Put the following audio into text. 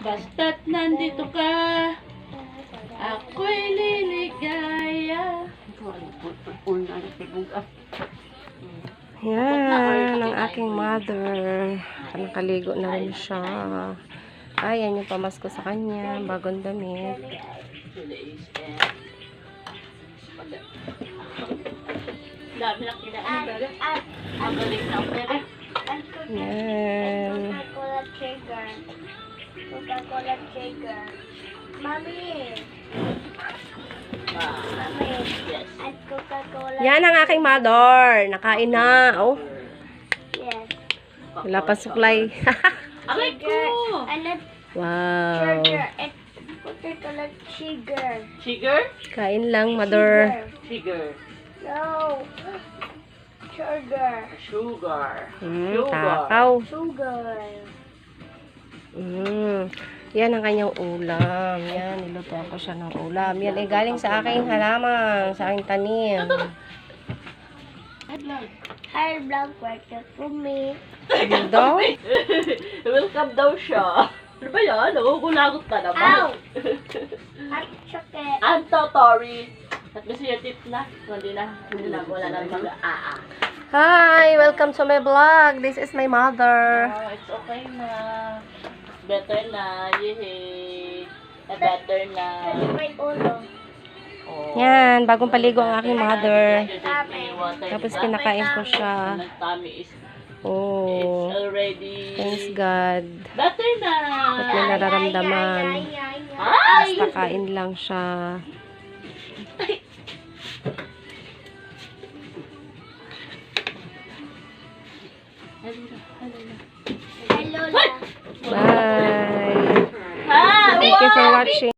Basta't nandito ka, ako'y liligaya. Yan, ang aking mother. Nakaligo na rin siya. Ayan yung pamasko sa kanya. Bagong damit. Dami kinain, brother. Ang galing na pero Coca-Cola shaker. Mami. Mami. Yes. At Coca-Cola. Yan ang aking mother. Nakain na. Oh, Yes. wala pa suklay. Aray ko! And at wow. sugar. At Coca-Cola sugar. Sugar? Kain lang, mother. Sugar. No. Sugar. Sugar. Mm, Sugar. takaw. Sugar. Mm. Yan ang kanyang ulam. Yan, niluto ko siya ng ulam. Yan ay galing sa aking halaman, sa aking tanim. High blood pressure for me. Ano daw? Welcome daw siya. Ano ba yan? Nagugulagot ka Ow! naman. At sakit. I'm so sorry. At gusto yung tip na. Hindi na. Hindi na. Wala na mag-aa. Hi! Welcome to my vlog. This is my mother. Oh, it's okay na. Better na. Yehey. Eh, better na. May ulo. Oh. Yan, bagong paligo ang aking mother. Tapos kinakain ko siya. Oh, it's already thanks God. better na. At may nararamdaman. Basta kain lang siya. Hello, la. Bye! Ha? celular cheio.